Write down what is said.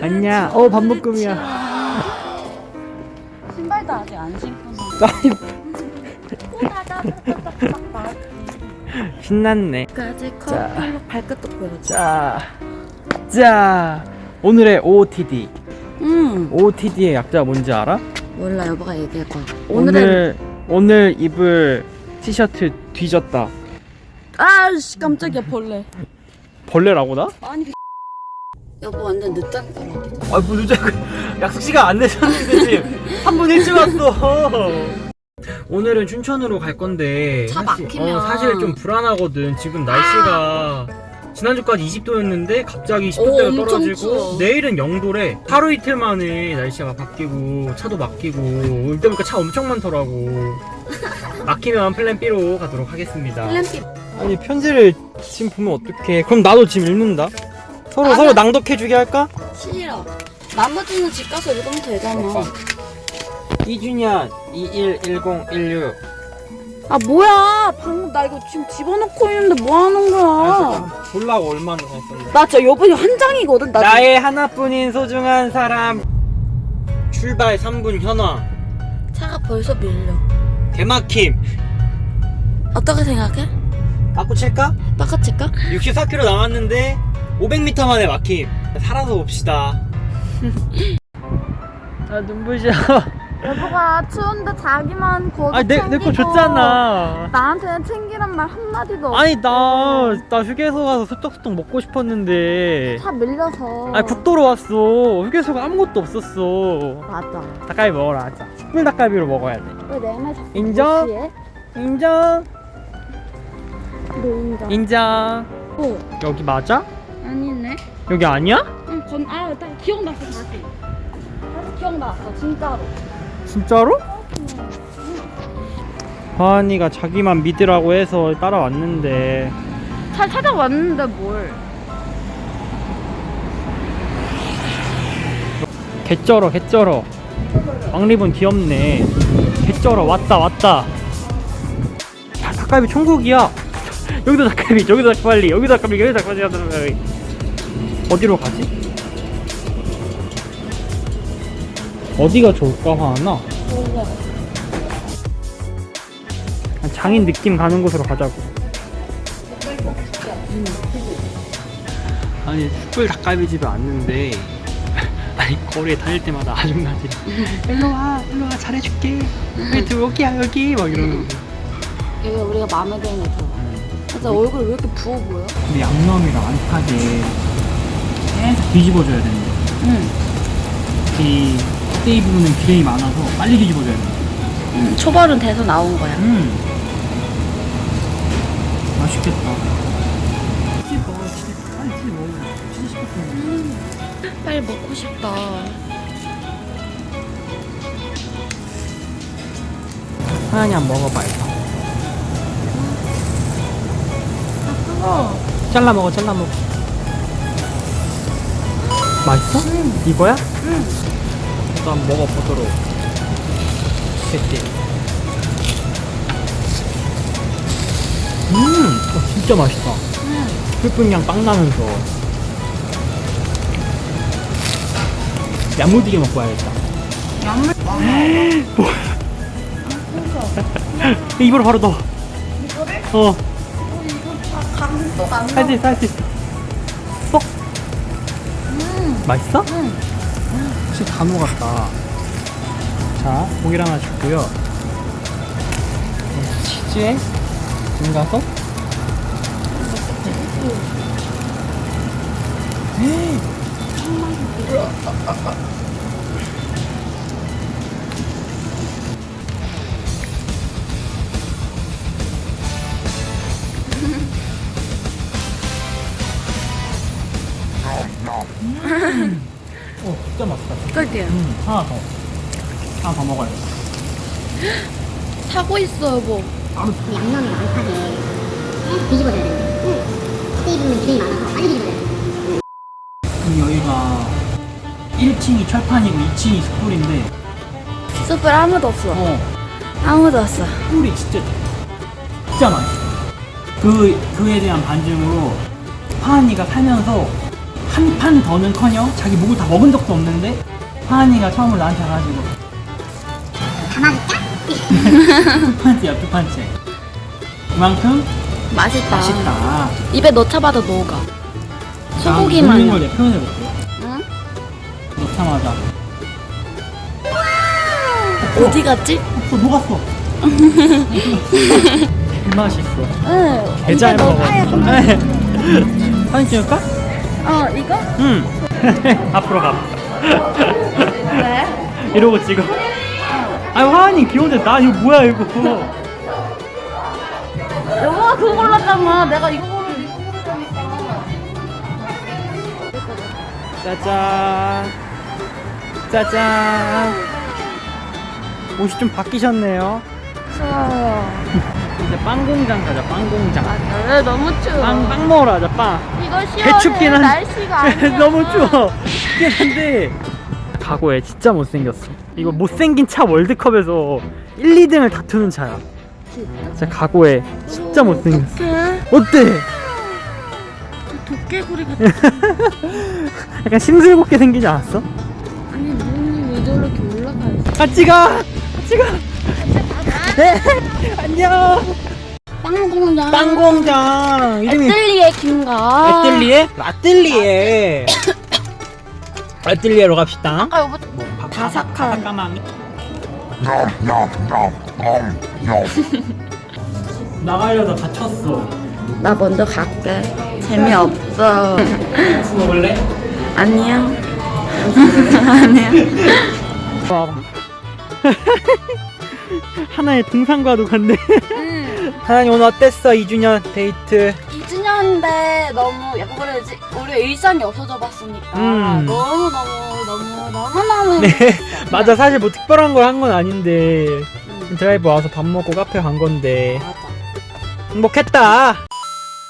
안녕. 어, 밥묶음이야. 신발도 아직 안 신고. 신났네. 까지. 커플로 발끝도 보여줘. 자, 자. 오늘의 OOTD. 음. OOTD의 약자 뭔지 알아? 몰라 여보가 얘기해봐. 오늘 오늘은 오늘 입을 티셔츠 뒤졌다. 아씨 깜짝이야 벌레. 벌레라고 나? 아니 여보 완전 늦잠 자라. 아, 뭐 늦어. 약속 시간 안 되셨는데 지금 3분 일찍 왔어. 오늘은 춘천으로 갈 건데 차 사실, 막히면. 어, 사실 좀 불안하거든. 지금 날씨가 지난주까지 20도였는데 갑자기 오, 10도대가 엄청 떨어지고 추워. 내일은 0도래. 하루 이틀 만에 날씨가 바뀌고 차도 막히고 올 때보니까 차 엄청 많더라고. 막히면 플랜 B로 가도록 하겠습니다. 플랜피 아니 편지를 지금 보면 어떡해. 그럼 나도 지금 읽는다. 서로 아, 서로 나- 낭독해주게 할까? 싫어. 나머지는 집 가서 읽으면 되잖아. 이준현 211016 아 뭐야? 방금 나 이거 지금 집어넣고 있는데 뭐 하는 거야? 볼라고 얼마나 했었는데 나 진짜 여보 한 장이거든. 나 나의 하나뿐인 소중한 사람 출발 3분 현황 지금 차가 벌써 밀려. 개막힘 어떻게 생각해? 바꾸 칠까? 바꿔칠까? 64km 남았는데 500m 만에 막힘 살아서 봅시다 아 눈부셔 여보가 추운데 자기만 거기 아내내거 줬잖아 나한테 챙기란 말 한마디도 없어. 아니 나 나 휴게소 가서 소떡소떡 먹고 싶었는데 차 밀려서. 아 국도로 왔어 휴게소가 아무것도 없었어 맞아. 닭갈비 먹으러 가자 숯불 닭갈비로 먹어야 돼 왜 내말 자꾸 인정? 무시해? 인정 너 인정. 인정 어, 여기 맞아? 여기 아니야? 응, 건, 아, 딱 기억났어, 다시. 다시 기억났어, 진짜로. 진짜로? 하은이가 자기만 믿으라고 해서 따라왔는데 잘 찾아왔는데 뭘. 개쩔어 개쩔어 왕리본 귀엽네 개쩔어 왔다 왔다 야, 닭갈비 천국이야 여기도 닭갈비 여기도 닭갈비 여기도 닭갈비 여기도 닭갈비 여기도 닭갈비 어디로 가지? 어디가 좋을까 하나? 몰라. 장인 느낌 가는 곳으로 가자고 아니 숯불 닭갈비 집에 왔는데 아니 거리에 다닐 때마다 아줌마들이 일로 와 일로 와 잘해줄게 여기 여기야 여기 막 이러는 거 여기 우리가 마음에 드는 애 좋아. 진짜 얼굴 왜 이렇게 부어 보여? 근데 양념이랑 안 타게 계속 뒤집어줘야 되는데 응. 이 껍데기 부분은 기름이 많아서 빨리 뒤집어줘야 돼 응. 초벌은 돼서 나온 거야. 음. 맛있겠다 씹어 진짜 빨리 씹어 진짜 씹어 빨리 먹고 싶다. 하연이 한번 먹어봐 이거 어. 잘라 먹어 잘라 먹어 맛있어? 이거야? 응또 한번 먹어보도록 됐지 음 어, 진짜 맛있다. 풀분량 빵 나면서. 야무지게 먹고 와야겠다. 양물 입으로 바로 넣어. 어. 감도 안할수 있어 할수 있어. 쏙 맛있어? 응. 혹시 다 녹았다. 자 고기를 하나 주고요. 치즈에 증가서 어 진짜 맛있다 그게 음, 하나 더. 하나 더 먹어요. 사고 있어 여보. 바로 양념이 많다게 뒤집어줘야 되는데 스테이블은 기름이 많아서 빨리 뒤집어야 돼이 여기가 1층이 철판이고 2층이 숯불인데 숯불 아무도 없어. 어 아무도 없어. 숯불이 진짜 진짜 맛있어. 그 그에 대한 반증으로 하은이가 살면서 한한판 더는커녕 자기 목을 다 먹은 적도 없는데 하은이가 처음으로 나한테 와가지고 다 맞을까? 두 판째야 두 판째 그만큼 맛있다. 맛있다 입에 넣자마자 녹아. 자, 소고기 먹는 걸. 내가 표현해볼게 응? 넣자마자 어디 갔지? 어 녹았어 개맛있어 응. 개잘 먹어 사진 찍을까? 어 이거? 응 앞으로 가 왜? 이러고 찍어 아니 화한이 귀여운데 나 이거 뭐야 이거 여보가 그거 골랐잖아. 내가 이거 고르 이거 고르자니까. 짜잔 짜잔 옷이 좀 바뀌셨네요 좋아요. 이제 빵 공장 가자 빵 공장 맞아. 왜 너무 추워? 빵, 빵 먹으러 가자 빵 이거 시원해. 개춥긴 한 날씨가 아니야. 너무 추워 춥긴 한데 각오해 진짜 못생겼어 이거 못생긴 차 월드컵에서 1, 2등을 다투는 차야 진짜 각오해 진짜 못생겼어 어떡해? 어때? 도깨구리 같아. 약간 심술궂게 생기지 않았어? 아니 눈이 왜 저렇게 올라가 있어? 같이 가! 같이 가! 네! 안녕! 빵공장. 빵공장! 이름이 에틀리에 김가. 에뜰리에? 라뜰리에! 에뜰리에로 갑시다. 아까 여보 바삭, 바삭까망. 나가려다 다쳤어. 나 먼저 갈게. 재미없어. 국수 먹을래? 아니야. 아니야. 와. 하나의 등산과도 갔네. 하나니 오늘 어땠어? 2주년 데이트. 2주년인데 너무 약간 그래야지 우리 일상이 없어져 봤으니까 음. 너무 너무 너무 너무 너무 네. 맞아, 사실 뭐 특별한 걸 한 건 아닌데. 음, 드라이브 와서 밥 먹고 카페 간 건데. 맞아. 행복했다.